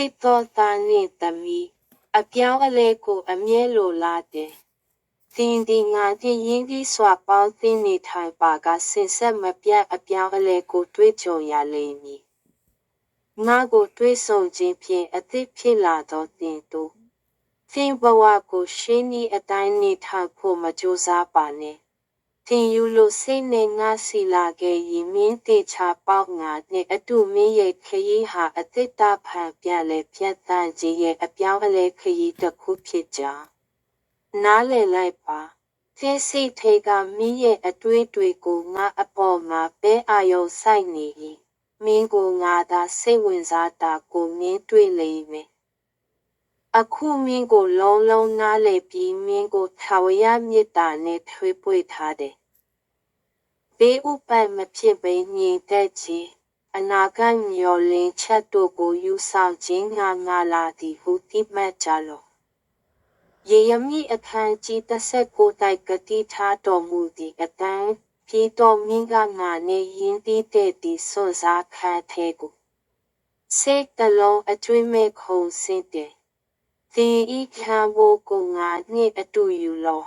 ချစ်တော်သားနှင့်သမီးအပြောင်းအလဲကိုအမြဲလိုလားတယ်။သင်ဒီငါဖြင့်ရင်းနှီးစွာပေါင်းသင်းနေထိုင်ပါကစင်ဆက်မပြတ်အပြောင်းအလဲကိုတွေးကြုံရလိမ့်မည်။ငါကိုတွေးဆုံခြင်းဖြင့်အသစ်ဖြစ်လာသောသင်တို့သင်ဘဝကိုရှင်းဤအတိုင်းနေထိုင်ဖို့မကြိုးစားပါနဲ့။ သင်ယူလို့စိတ်နဲ့ငါစီလာခဲ့ရင်မင်းတေချာပေါက်ငါနဲ့အတူမင်းရဲ့ခရီးဟာအသစ်တဖန်ပြန်လဲပြတ်တန်းခြင်းရဲ့အပြောင်းအလဲခရီးတစ်ခုဖြစ်ကြောင်းနားလည်လိုက်ပါသင်စိတ်ထဲကမင်းရဲ့အတွေးတွေကိုငါအပေါ်မှာပဲအာယုံဆိုင်နေ၏မင်းကိုငါသာစိတ်ဝင်စားတာကိုမင်းတွေ့လိမ့်မယ် အခုမင်းကိုလုံးလုံးနားလည်ပြီးမင်းကိုထာဝရမေတ္တာနဲ့ထွေးပွေထားတယ်ဘေးဥပတ်မဖြစ်ဘဲညင်သက်ခြင်းအနာဂတ်မျော်လင့်ချက်တို့ကိုယူဆောင်ခြင်းငါငါလာသည်ဟုတိမှတ်ကြလော့ယေရမိအခန်းကြီး39တိုက်ကတိထားတော်မူသည့်အတိုင်းပြည်တော်မင်းကငါနဲ့ယင်းတည်တဲ့ဒီစွန်စားခံတဲ့ကိုစိတ်တလုံးအတွင်းမဲ့ခုံစင်းတယ် သင်ဤခံဖို့ကိုငါနှင့်အတူယူလော့